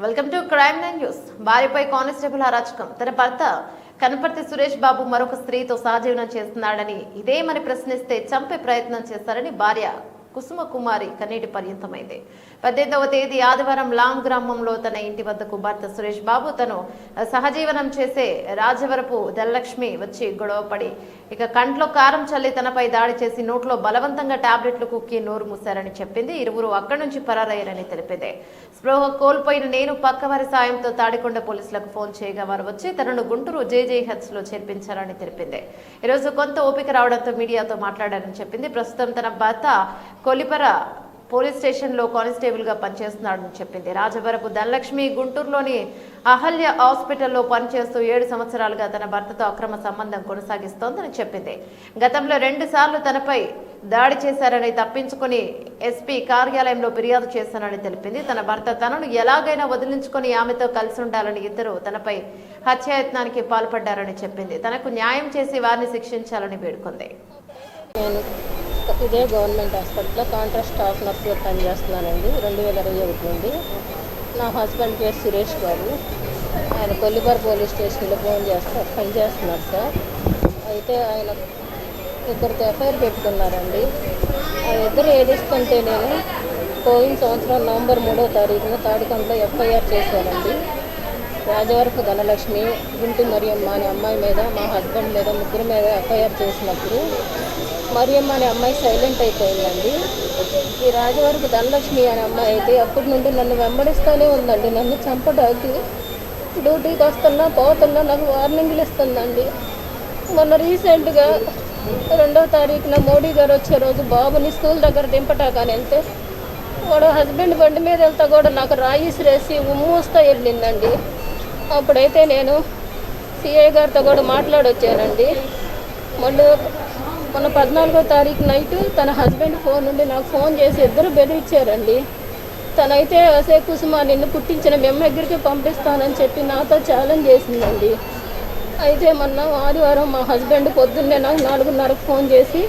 Welcome to crime nine news భార్యపై constable అరాచకం. తన భర్త కనపర్తి సురేష్ బాబు మరొక స్త్రీతో సహజీవనం చేస్తున్నాడని ఇదేమని ప్రశ్నిస్తే చంపే ప్రయత్నం చేస్తారని భార్య కుసుమ కుమారి కన్నీటి పర్యంతమైంది. పద్దెనిమిదవ తేదీ ఆదివారం లాంగ్ గ్రామంలో తన ఇంటి వద్దకు భర్త సురేష్ బాబు తను సహజీవనం చేసే రాజవరపు ధనలక్ష్మి వచ్చి గొడవపడి ఇక కంట్లో కారం చల్లి తనపై దాడి చేసి నోట్లో బలవంతంగా టాబ్లెట్లు కుక్కి నోరు మూశారని చెప్పింది. ఇరువురు అక్కడి నుంచి పరారయ్యారని తెలిపింది. స్పృహ కోల్పోయిన నేను పక్కవారి సాయంతో తాడికొండ పోలీసులకు ఫోన్ చేయగా వారు వచ్చి తనను గుంటూరు జేజేహెచ్లో చేర్పించారని తెలిపింది. ఈరోజు కొంత ఓపిక రావడంతో మీడియాతో మాట్లాడారని చెప్పింది. ప్రస్తుతం తన భర్త కొలిపర పోలీస్ స్టేషన్లో కానిస్టేబుల్గా పనిచేస్తున్నాడని చెప్పింది. రాజవరపు ధనలక్ష్మి గుంటూరులోని అహల్య హాస్పిటల్లో పనిచేస్తూ ఏడు సంవత్సరాలుగా తన భర్తతో అక్రమ సంబంధం కొనసాగిస్తోందని చెప్పింది. గతంలో రెండు సార్లు తనపై దాడి చేశారని తప్పించుకొని ఎస్పీ కార్యాలయంలో ఫిర్యాదు చేశానని తెలిపింది. తన భర్త తనను ఎలాగైనా వదిలించుకొని ఆమెతో కలిసి ఉండాలని ఇద్దరు తనపై హత్యాయత్నానికి పాల్పడ్డారని చెప్పింది. తనకు న్యాయం చేసి వారిని శిక్షించాలని వేడుకుంది. ఇదే గవర్నమెంట్ హాస్పిటల్లో కాంట్రాక్ట్ స్టాఫ్ నర్సుగా పనిచేస్తున్నానండి. రెండు వేల ఇరవై ఒకటి నుండి. నా హస్బెండ్ పేరు సురేష్ బాబు. ఆయన కొల్లిపారు పోలీస్ స్టేషన్లో ఫోన్ చేస్తారు పనిచేస్తున్నారు సార్. అయితే ఆయన ఇద్దరితో ఎఫ్ఐఆర్ పెట్టుకున్నారండి. ఆ ఇద్దరు ఏడిస్తుంటే నేను పోయిన సంవత్సరం నవంబర్ మూడో తారీఖున తాడికంలో ఎఫ్ఐఆర్ చేశానండి రాజవరపు ధనలక్ష్మి గుంటి మరియమ్మ అనే అమ్మాయి మీద మా హస్బెండ్ మీద ముగ్గురు మీద ఎఫ్ఐఆర్ చేసినప్పుడు మరియమ్మ అనే అమ్మాయి సైలెంట్ అయిపోయిందండి. ఈ రాజవరపు ధనలక్ష్మి అనే అమ్మాయి అయితే అప్పటి నుండి నన్ను వెంబడిస్తూనే ఉందండి. నన్ను చంపడానికి డ్యూటీకి వస్తున్నా పోతున్నా నాకు వార్నింగ్లు ఇస్తుందండి. మొన్న రీసెంట్గా రెండో తారీఖున మోడీ గారు వచ్చే రోజు బాబుని స్కూల్ దగ్గర దింపటాకని వెళ్తే వాడు హస్బెండ్ బండి మీద వెళ్తా కూడా నాకు రాయిసిరేసి ఉమ్మూస్తా వెళ్ళిందండి. అప్పుడైతే నేను సిఐ గారితో కూడా మాట్లాడొచ్చానండి. మళ్ళీ మొన్న పద్నాలుగో తారీఖు నైట్ తన హస్బెండ్ ఫోన్ నుండి నాకు ఫోన్ చేసి ఇద్దరు బెదిరించారండి తనైతే అసే కుసుమ నిన్ను పుట్టించిన మేము దగ్గరికి పంపిస్తానని చెప్పి నాతో ఛాలెంజ్ చేసిందండి. అయితే మొన్న ఆదివారం మా హస్బెండ్ పొద్దున్నే నాకు నాలుగున్నరకు ఫోన్ చేసి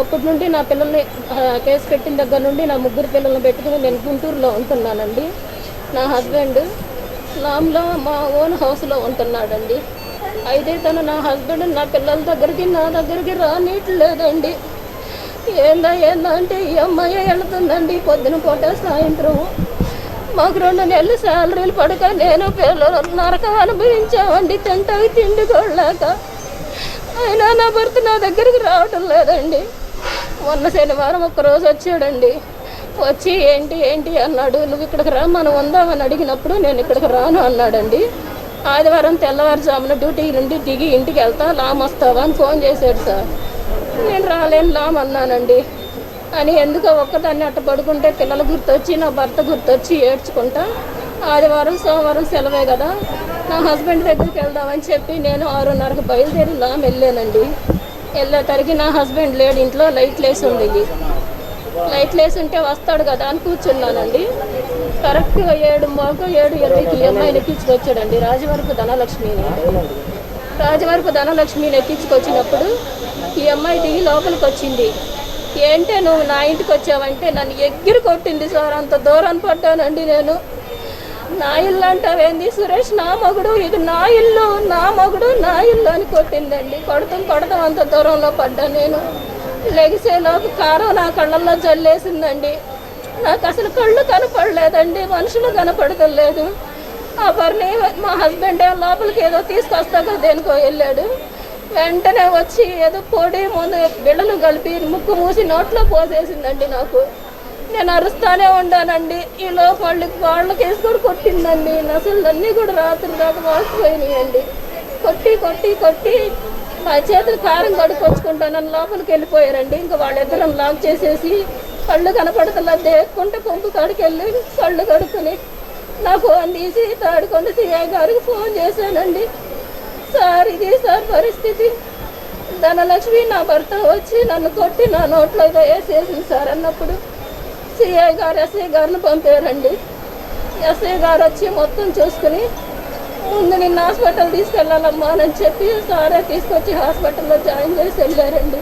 అప్పటి నుండి నా పిల్లల్ని కేసు పెట్టిన దగ్గర నుండి నా ముగ్గురు పిల్లల్ని పెట్టుకుని నేను గుంటూరులో ఉంటున్నానండి. నా హస్బెండ్ నామ్లో మా ఓన్ హౌస్లో ఉంటున్నాడండి. అయితే తను నా హస్బెండ్ నా పిల్లల దగ్గరికి నా దగ్గరికి రానిట్లేదండి. ఏందా ఏందా అంటే ఈ అమ్మాయి వెళుతుందండి. పొద్దున పూట సాయంత్రం. మాకు రెండు నెలలు శాలరీలు పడక నేను పిల్లలు నరకం అనుభవించామండి. తింటాకి తిండి కొడలేక అయినా నా భర్త నా దగ్గరికి రావటం లేదండి. మొన్న శనివారం ఒక్కరోజు వచ్చాడండి. వచ్చి ఏంటి ఏంటి అన్నాడు నువ్వు ఇక్కడికి రా మనం ఉందామని అడిగినప్పుడు నేను ఇక్కడికి రాను అన్నాడండి. ఆదివారం తెల్లవారుజామున డ్యూటీ నుండి దిగి ఇంటికి వెళ్తా లామ్ వస్తావా అని ఫోన్ చేశాడు సార్. నేను రాలేను లామ్ అన్నానండి. అని ఎందుకో ఒక్కదాన్ని అట్ట పడుకుంటే పిల్లలు గుర్తొచ్చి నా భర్త గుర్తొచ్చి ఏడ్చుకుంటా ఆదివారం సోమవారం సెలవే కదా నా హస్బెండ్ దగ్గరికి వెళ్దామని చెప్పి నేను ఆరున్నరకు బయలుదేరి లామ్ వెళ్ళానండి. వెళ్ళేసరికి నా హస్బెండ్ లేడు ఇంట్లో లైట్లు వేసి ఉండేది లైట్ లేసుంటే వస్తాడు కదా అని కూర్చున్నానండి. కరెక్ట్గా ఏడు మాకు ఏడు ఇరవైకి ఈ అమ్మాయిని ఎక్కించుకొచ్చాడండి. రాజవరపు ధనలక్ష్మిని రాజవరపు ధనలక్ష్మిని ఎక్కించుకొచ్చినప్పుడు ఈ అమ్మాయి దిగి లోపలికి వచ్చింది ఏంటే నువ్వు నా ఇంటికి వచ్చావంటే నన్ను ఎగ్గిరి కొట్టింది సార్. అంత దూరం పడ్డానండి నేను. నా ఇల్లు అంటావేంది సురేష్? నా మగుడు ఇది నా ఇల్లు. నా మగుడు నా ఇల్లు అని కొట్టిందండి. కొడతాం కొడతాం అంత దూరంలో పడ్డా నేను. లెగిసేలోపు కారం నా కళ్ళల్లో జల్లేసిందండి. నాకు అసలు కళ్ళు కనపడలేదండి మనుషులు కనపడతలేదు ఆ పర్ని మా హస్బెండ్ లోపలికి ఏదో తీసుకొస్తాక దేనికో వెళ్ళాడు. వెంటనే వచ్చి ఏదో పొడి ముందు బిళ్ళలు కలిపి ముక్కు మూసి నోట్లో పోసేసిందండి నాకు. నేను అరుస్తానే ఉండానండి. ఈ లోపలి వాళ్ళకి వేసుకొని కొట్టిందండి. అసలు అన్నీ కూడా రాత్రి దాకా వాసిపోయినాయండి కొట్టి కొట్టి కొట్టి నా చేతులు కారం కడుకొచ్చుకుంటానని లోపలికి వెళ్ళిపోయారండి. ఇంకా వాళ్ళిద్దరం లాక్ చేసేసి కళ్ళు కనపడతలా దేక్కుంటే పంపు కాడికి వెళ్ళి కళ్ళు కడుక్కుని నా ఫోన్ తీసి తాడుకొండ సిఐ గారికి ఫోన్ చేశానండి. సార్ ఇది సార్ పరిస్థితి. ధనలక్ష్మి నా భర్త వచ్చి నన్ను కొట్టి నా నోట్లో ఏదో వేసేసింది సార్ అన్నప్పుడు సిఐ గారు ఎస్ఐ గారిని పంపారండి. ఎస్ఐ గారు వచ్చి మొత్తం చూసుకుని ముందు నిన్న హాస్పిటల్ తీసుకెళ్ళాలమ్మా అని చెప్పి సారే తీసుకొచ్చి హాస్పిటల్లో జాయిన్ చేసి వెళ్ళారండి.